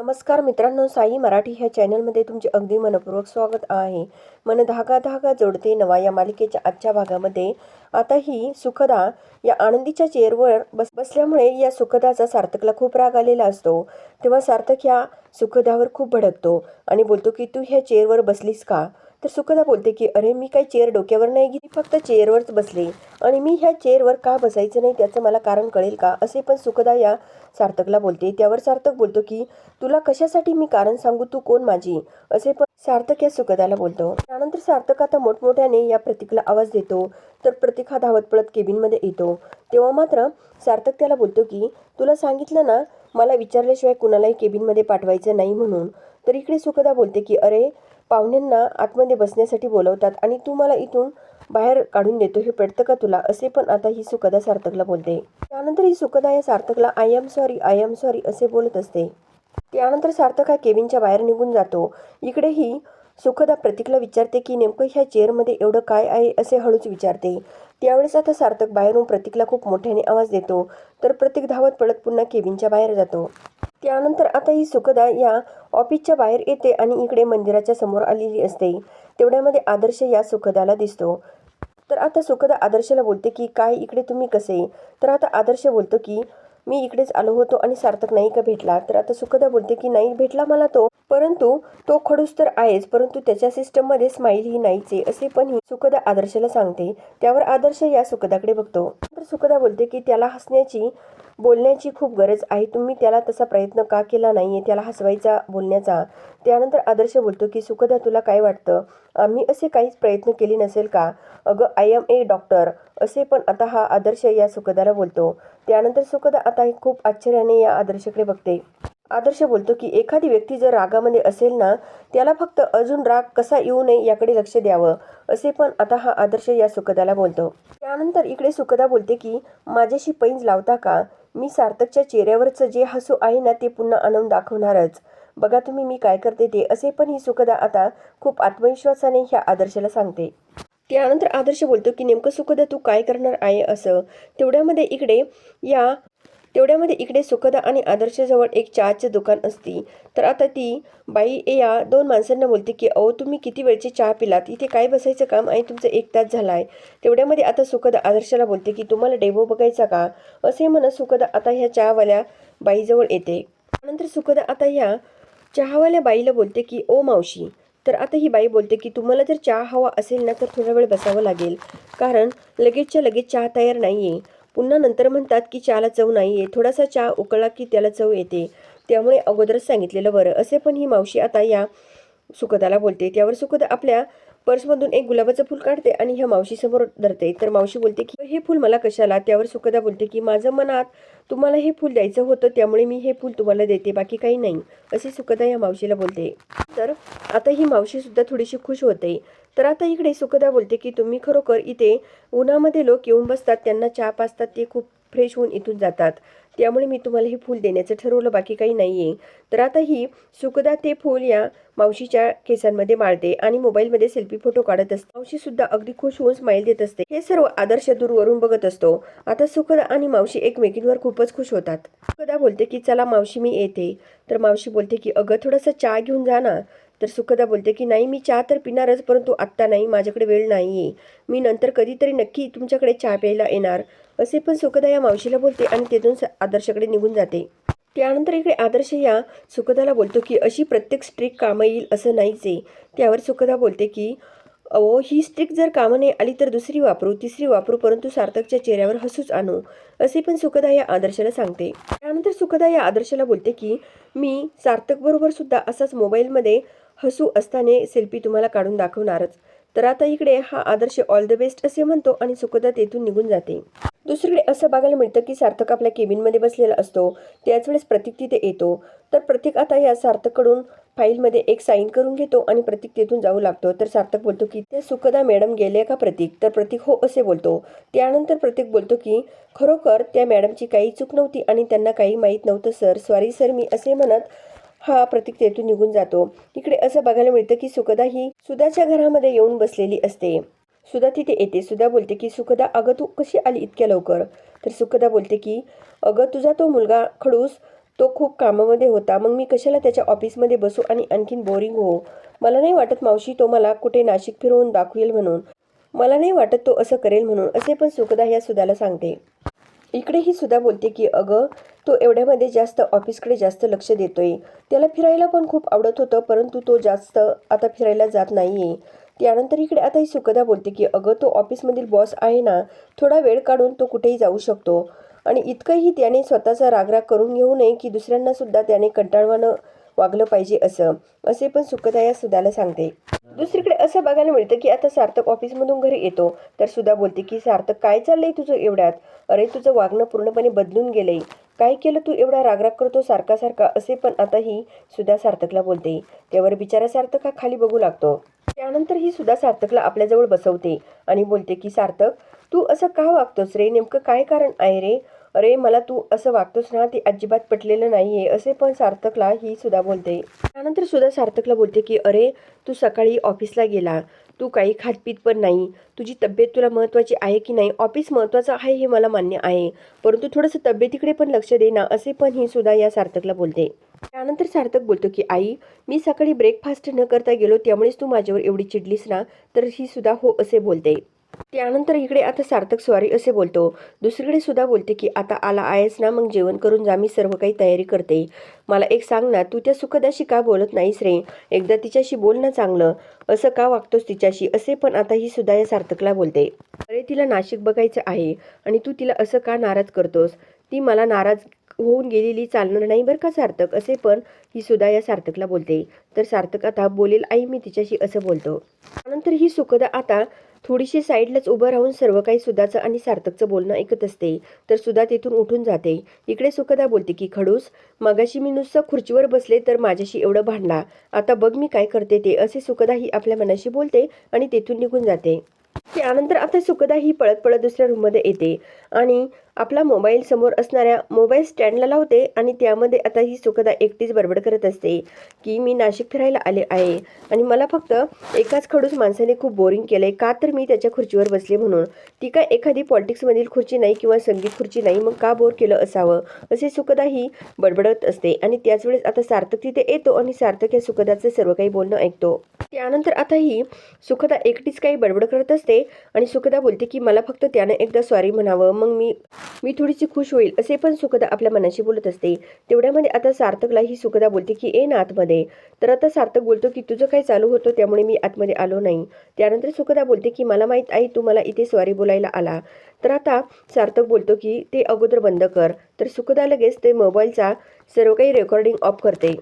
नमस्कार मित्रांनो साई मराठी ह्या चॅनलमध्ये तुमचे अगदी मनपूर्वक स्वागत आहे. मन धागा धागा जोडते नवा या मालिकेच्या आजच्या भागामध्ये. आता ही सुखदा या आनंदीच्या चेअरवर बस बसल्यामुळे या सुखदाचा सार्थकला खूप राग आलेला असतो. तेव्हा सार्थक ह्या सुखदावर खूप भडकतो आणि बोलतो की तू ह्या चेअरवर बसलीस का? तर सुखदा बोलते की अरे मी काही चेअर डोक्यावर नाही गेली फक्त चेअरवरच बसले. आणि मी ह्या चेअरवर का बसायचं नाही त्याचं मला कारण कळेल का? असे पण सुखदा या सार्थकला बोलते. त्यावर सार्थक बोलतो की तुला कशासाठी मी कारण सांगू? तू कोण माझी? असे पण सार्थक या सुखदाला बोलतो. त्यानंतर सार्थक आता मोठमोठ्याने या प्रतीकला आवाज देतो. तर प्रतीक हा धावत पळत केबिनमध्ये येतो. तेव्हा मात्र सार्थक त्याला बोलतो की तुला सांगितलं ना मला विचारल्याशिवाय कुणालाही केबिनमध्ये पाठवायचं नाही म्हणून. तर इकडे सुखदा बोलते की अरे पाहुण्यांना आतमध्ये बसण्यासाठी बोलवतात आणि तू मला इथून बाहेर काढून देतो हे पडतं का तुला? असे पण आता ही सुखदा सार्थकला बोलते. त्यानंतर ही सुखदा या सार्थकला I am sorry I am sorry असे बोलत असते. त्यानंतर सार्थक हा केविनच्या बाहेर निघून जातो. इकडे ही सुखदा प्रतीकला विचारते की नेमकं ह्या चेअरमध्ये एवढं काय आहे असे हळूच विचारते. त्यावेळेस आता सार्थक बाहेरून प्रतीकला खूप मोठ्याने आवाज देतो. तर प्रतीक धावत पडत पुन्हा केविनच्या बाहेर जातो. त्यानंतर आता ही सुखदा या ऑफिसच्या बाहेर येते आणि इकडे मंदिराच्या समोर आलेली असते. तेवढ्यामध्ये आदर्श या सुखदाला दिसतो. तर आता सुखदा आदर्शला बोलते की काय इकडे तुम्ही कसे? तर आता आदर्श बोलतो की मी इकडेच आलो होतो आणि सार्थक नाही का भेटला? तर आता सुखदा बोलते की नाही भेटला मला तो परंतु तो खडूस तर आहेच परंतु त्याच्या सिस्टममध्ये स्माईल ही नाहीचे असे पण ही सुखदा आदर्शला सांगते. त्यावर आदर्श या सुखदाकडे बघतो. तर सुखदा बोलते की त्याला हसण्याची बोलण्याची खूप गरज आहे. तुम्ही त्याला तसा प्रयत्न का केला नाही आहे त्याला हसवायचा बोलण्याचा. त्यानंतर आदर्श बोलतो की सुखदा तुला काय वाटतं? आम्ही असे काहीच प्रयत्न केले नसेल का? अगं आय एम ए डॉक्टर असे पण आता हा आदर्श या सुखदाला बोलतो. त्यानंतर सुखदा आता खूप आश्चर्याने या आदर्शकडे बघते. आदर्श बोलतो की एखादी व्यक्ती जर रागामध्ये असेल ना त्याला फक्त अजून राग कसा येऊ नये याकडे लक्ष द्यावं. असे पण आता हा आदर्श या सुखदाला बोलतो. त्यानंतर इकडे सुखदा बोलते की माझ्याशी पैंज लावता का? मी सार्थकच्या चेहऱ्यावरचं जे हसू आहे ना ते पुन्हा आणून दाखवणारच. बघा तुम्ही मी काय करते ते असे पण ही सुखदा आता खूप आत्मविश्वासाने ह्या आदर्शाला सांगते. त्यानंतर आदर्श बोलतो की नेमकं सुखदा तू काय करणार आहे असं? तेवढ्यामध्ये इकडे या तेवढ्यामध्ये इकडे सुखदा आणि आदर्शजवळ एक चहाचे दुकान असती. तर आता ती बाई या दोन माणसांना बोलते की अहो तुम्ही किती वेळची चहा पिलात? इथे काय बसायचं काम आहे? तुमचं एक तास झाला आहे तेवढ्यामध्ये आता सुखदा आदर्शाला बोलते की तुम्हाला डेमो बघायचा का? असे म्हणत सुखदा आता ह्या चहावाल्या बाईजवळ येते. त्यानंतर सुखदा आता ह्या चहावाल्या बाईला बोलते की ओ मावशी. तर आता ही बाई बोलते की तुम्हाला जर चहा हवा असेल ना तर थोडा वेळ बसावं लागेल. कारण लगेचच्या लगेच चहा तयार नाही आहे पुन्हा नंतर म्हणतात की चहाला चव नाही आहे थोडासा चहा उकळला की त्याला चव येते. त्यामुळे अगोदरच सांगितलेलं बरं. असे पण ही मावशी आता या सुखदाला बोलते. त्यावर सुखद आपल्या पर्समधून एक गुलाबाचं फूल काढते आणि ह्या मावशीसमोर धरते. तर मावशी बोलते की हे फूल मला कशाला? त्यावर सुखदा बोलते की माझं मनात तुम्हाला हे फूल द्यायचं होतं त्यामुळे मी हे फूल तुम्हाला देते बाकी काही नाही. असे सुखदा या मावशीला बोलते. तर आता ही मावशी सुद्धा थोडीशी खुश होते. तर आता इकडे सुखदा बोलते की तुम्ही खरोखर इथे उन्हामध्ये लोक येऊन बसतात त्यांना चहा पाचतात ते खूप फ्रेश होऊन इथून जातात. त्यामुळे मी तुम्हाला हे फूल देण्याचं ठरवलं बाकी काही नाही आहे तर आता ही सुखदा ते फूल या मावशीच्या केसांमध्ये माळते आणि मोबाईलमध्ये सेल्फी फोटो काढत असते. मावशी सुद्धा अगदी खुश होऊन स्माईल देत असते. हे सर्व आदर्श दूरवरून बघत असतो. आता सुखदा आणि मावशी एकमेकींवर खूपच खुश होतात. सुखदा बोलते की चला मावशी मी येते. तर मावशी बोलते की अगं थोडासा चहा घेऊन जा ना. तर सुखदा बोलते की नाही मी चहा तर पिणारच परंतु आत्ता नाही माझ्याकडे वेळ नाही आहे मी नंतर कधीतरी नक्की तुमच्याकडे चहा प्यायला येणार. असे पण सुखदा या मावशीला बोलते आणि तिथून आदर्शाकडे आदर्शकडे निघून जाते. त्यानंतर इकडे आदर्श या सुखदाला बोलतो की अशी प्रत्येक स्ट्रिक कामं येईल असं नाहीच आहे त्यावर सुखदा बोलते की अहो ही स्ट्रिक जर कामं नाही आली तर दुसरी वापरू तिसरी वापरू परंतु सार्थकच्या चेहऱ्यावर हसूच आणू असे पण सुखदा या आदर्शाला सांगते. त्यानंतर सुखदा या आदर्शाला बोलते की मी सार्थकबरोबर सुद्धा असाच मोबाईलमध्ये हसू असताना सेल्फी तुम्हाला काढून दाखवणारच. तर आता इकडे हा आदर्श ऑल द बेस्ट असे म्हणतो आणि सुखदा तेथून निघून जाते. दुसरीकडे असं बघायला मिळतं की सार्थक आपल्या केबिनमध्ये बसलेला असतो. त्याच वेळेस प्रतीक तिथे येतो. तर प्रतीक आता या सार्थककडून फाईलमध्ये एक साईन करून घेतो आणि प्रतीक तेथून जाऊ लागतो. तर सार्थक बोलतो की त्या सुखदा मॅडम गेले का प्रतीक? तर प्रतीक हो असे बोलतो. त्यानंतर प्रतीक बोलतो की खरोखर त्या मॅडमची काही चूक नव्हती आणि त्यांना काही माहीत नव्हतं सर सॉरी सर मी असे म्हणत हा प्रतीक तेथून निघून जातो. इकडे असं बघायला मिळतं की सुखदा ही सुधाच्या घरामध्ये येऊन बसलेली असते. सुधा तिथे येते. सुधा बोलते की सुखदा अगं तू कशी आली इतक्या लवकर? तर सुखदा बोलते की अगं तुझा तो मुलगा खडूस तो खूप कामामध्ये होता. मग मी कशाला त्याच्या ऑफिसमध्ये बसू आणि आणखीन बोरिंग हो मला नाही वाटत मावशी तो मला कुठे नाशिक फिरवून दाखवेल म्हणून. मला नाही वाटत तो असं करेल म्हणून असे पण सुखदा ह्या सुधाला सांगते. इकडे ही सुद्धा बोलते की अगं तो एवढ्यामध्ये जास्त ऑफिसकडे जास्त लक्ष देतोय. त्याला फिरायला पण खूप आवडत होतं परंतु तो जास्त आता फिरायला जात नाही आहे त्यानंतर इकडे आता ही सुखदा बोलते की अगं तो ऑफिसमधील बॉस आहे ना थोडा वेळ काढून तो कुठेही जाऊ शकतो. आणि इतकंही त्याने स्वतःचा रागराग करून घेऊ नये की दुसऱ्यांनासुद्धा त्याने कंटाळवानं वागलं पाहिजे असं असे पण सुखदा या सुधाला सांगते. दुसरीकडे असं बघायला मिळतं की आता सार्थक ऑफिसमधून घरी येतो. तर सुद्धा बोलते की सार्थक काय चाललंय तुझं एवढ्यात? अरे तुझं वागणं पूर्णपणे बदलून गेलंय. काय केलं तू एवढा रागराग करतो सारखा सारखा? असे पण आता ही सुद्धा सार्थकला बोलते. त्यावर बिचारा सार्थक हा खाली बघू लागतो. त्यानंतर ही सुद्धा सार्थकला आपल्याजवळ बसवते आणि बोलते की सार्थक तू असं का वागतोस रे? नेमकं काय कारण आहे रे? अरे मला तू असं वागतोस ना ते अजिबात पटलेलं नाही आहे असे पण सार्थकला ही सुद्धा बोलते. त्यानंतर सुद्धा सार्थकला बोलते की अरे तू सकाळी ऑफिसला गेला. तू काही खातपीत पण नाही. तुझी तब्येत तुला महत्त्वाची आहे की नाही? ऑफिस महत्त्वाचं आहे हे मला मान्य आहे. परंतु थोडंसं तब्येतीकडे पण लक्ष दे ना असे पण ही सुद्धा या सार्थकला बोलते. त्यानंतर सार्थक बोलतो की आई मी सकाळी ब्रेकफास्ट न करता गेलो त्यामुळेच तू माझ्यावर एवढी चिडलीस ना? तर ही सुद्धा हो असे बोलते. त्यानंतर इकडे आता सार्थक स्वारी असे बोलतो. दुसरीकडे सुद्धा बोलते की आता आला आहेस ना मग जेवण करून जा मी सर्व काही तयारी करते. मला एक सांग ना तू त्या सुखदाशी का बोलत नाहीस रे? एकदा तिच्याशी बोल ना चांगलं. असं का वागतोस तिच्याशी? असे पण आता ही सुद्धा या सार्थकला बोलते. अरे तिला नाशिक बघायचं आहे आणि तू तिला असं का नाराज करतोस? ती मला नाराज होऊन गेलेली चालणार नाही बरं का सार्थक? असे पण ही सुद्धा या सार्थकला बोलते. तर सार्थक आता बोलेल आई मी तिच्याशी असं बोलतो. त्यानंतर ही सुखदा आता थोडीशी साईडलाच उभं राहून सर्व काही सुधाचं आणि सार्थकचं बोलणं ऐकत असते. तर सुधा तिथून उठून जाते. इकडे सुखदा बोलते की खडूस मागाशी मी नुसतं खुर्चीवर बसले तर माझ्याशी एवढं भांडला. आता बघ मी काय करते ते असे सुखदा ही आपल्या मनाशी बोलते आणि तेथून निघून जाते. त्यानंतर आता सुखदा ही पळत पळत दुसऱ्या रूममध्ये येते. आणि आपला मोबाईल समोर असणाऱ्या मोबाईल स्टँडला लावते आणि त्यामध्ये आता ही सुखदा एकटीच बडबड करत असते की मी नाशिक फिरायला आले आहे. आणि मला फक्त एकाच खडूस माणसाने खूप बोरिंग केलंय. का तर मी त्याच्या खुर्चीवर बसले म्हणून. ती काय एखादी पॉलिटिक्समधील खुर्ची नाही किंवा संगीत खुर्ची नाही मग का बोर केलं असावं? असे सुखदा ही बडबडत असते आणि त्याच वेळेस आता सार्थक तिथे येतो आणि सार्थक या सुखदाचं सर्व काही बोलणं ऐकतो. त्यानंतर आता ही सुखदा एकटीच काही बडबड करत असते आणि सुखदा बोलते की मला फक्त त्यानं एकदा सॉरी म्हणावं. मग मी मी थोडीशी खुश होईल असे पण सुखदा आपल्या मनाशी बोलत असते. तेवढ्यामध्ये आता सार्थकला ही सुखदा बोलते की ए ना आतमध्ये. तर आता सार्थक बोलतो की तुझं काय चालू होतं त्यामुळे मी आतमध्ये आलो नाही. त्यानंतर सुखदा बोलते की मला माहीत आहे तू मला इथे स्वारी बोलायला आला. तर आता सार्थक बोलतो की ते अगोदर बंद कर. तर सुखदा लगेच ते मोबाईलचा सर्व काही रेकॉर्डिंग ऑफ करते.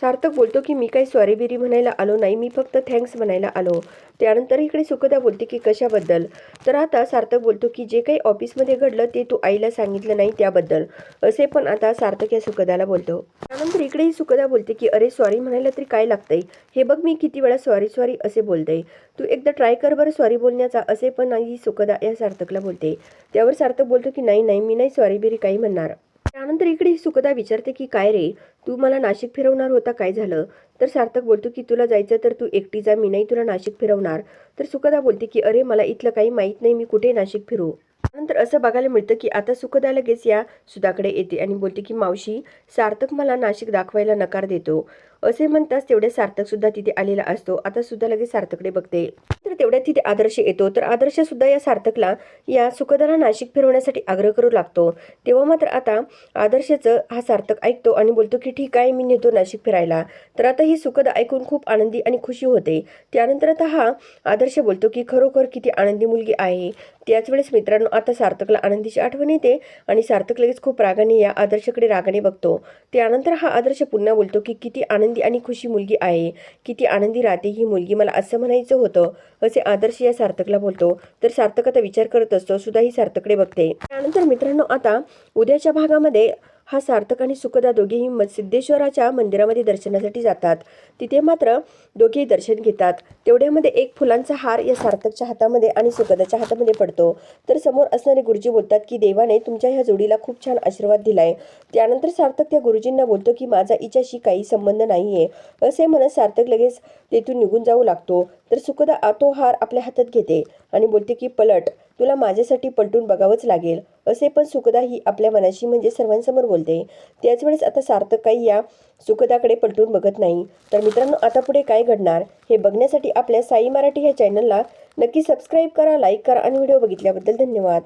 सार्थक बोलतो की मी काही सॉरी बिरी म्हणायला आलो नाही मी फक्त थँक्स म्हणायला आलो. त्यानंतर इकडे सुखदा बोलते की कशाबद्दल? तर आता सार्थक बोलतो की जे काही ऑफिसमध्ये घडलं ते तू आईला सांगितलं नाही त्याबद्दल. असे पण आता सार्थक या सुखदाला बोलतो. त्यानंतर इकडेही सुखदा बोलते की अरे सॉरी म्हणायला तरी काय लागतंय? हे बघ मी किती वेळा सॉरी सॉरी असे बोलते. तू एकदा ट्राय कर बरं सॉरी बोलण्याचा. असे पण ही सुखदा या सार्थकला बोलते. त्यावर सार्थक बोलतो की नाही नाही मी नाही सॉरी बिरी काही म्हणणार. त्यानंतर इकडे सुखदा विचारते की काय रे? तू मला नाशिक फिरवणार होता काय झालं? तर सार्थक बोलतो की तुला जायचं तर तू एकटी जा मी नाही तुला नाशिक फिरवणार. तर सुखदा बोलते की अरे मला इथलं काही माहीत नाही मी कुठे नाशिक फिरू? नंतर असं बघायला मिळतं की आता सुखदा लगेच या सुधाकडे येते आणि बोलते की मावशी सार्थक मला नाशिक दाखवायला नकार देतो. असे म्हणताच तेवढे सार्थक सुद्धा तिथे आलेला असतो. आता सुद्धा लगेच सार्थकडे बघते तर तेवढ्यात तिथे आदर्श येतो. तर आदर्श सुद्धा या सार्थकला या सुखदाला नाशिक फिरवण्यासाठी आग्रह करू लागतो. तेव्हा मात्र आता आदर्शचं हा सार्थक ऐकतो आणि बोलतो की ठीक आहे मी नेतो नाशिक फिरायला. तर आता ही सुखद ऐकून खूप आनंदी आणि खुशी होते. त्यानंतर आता हा आदर्श बोलतो की खरोखर किती आनंदी मुलगी आहे. त्याच वेळेस मित्रांनो आता सार्थकला आनंदीची आठवण येते आणि सार्थक लगेच खूप रागाने या आदर्शकडे रागाने बघतो. त्यानंतर हा आदर्श पुन्हा बोलतो की किती आनंद आनंदी आणि खुशी मुलगी आहे. किती आनंदी राहते ही मुलगी. मला असं म्हणायचं होतं असे आदर्श या सार्थकला बोलतो. तर सार्थक आता विचार करत असतो सुद्धा ही सार्थकडे बघते. त्यानंतर मित्रांनो आता उद्याच्या भागामध्ये हा सार्थक आणि सुखदा दोघेही म सिद्धेश्वराच्या मंदिरामध्ये दर्शनासाठी जातात. तिथे मात्र दोघेही दर्शन घेतात. तेवढ्यामध्ये एक फुलांचा हार या सार्थकच्या हातामध्ये आणि सुखदाच्या हातामध्ये पडतो. तर समोर असणारे गुरुजी बोलतात की देवाने तुमच्या ह्या जोडीला खूप छान आशीर्वाद दिलाय. त्यानंतर सार्थक त्या गुरुजींना बोलतो की माझा हिच्याशी काही संबंध नाहीये. असे म्हणत सार्थक लगेच तेथून निघून जाऊ लागतो. तर सुखदा आतो तो हार आपल्या हातात घेते आणि बोलते की पलट तुला माझ्यासाठी पलटून बघावंच लागेल. असे पण सुखदा ही आपल्या मनाशी म्हणजे सर्वांसमोर बोलते. त्याच वेळेस आता सार्थक काही या सुखदाकडे पलटून बघत नाही. तर मित्रांनो आता पुढे काय घडणार? हे बघण्यासाठी आपल्या साई मराठी ह्या चॅनलला नक्की सबस्क्राईब करा लाईक करा आणि व्हिडिओ बघितल्याबद्दल धन्यवाद.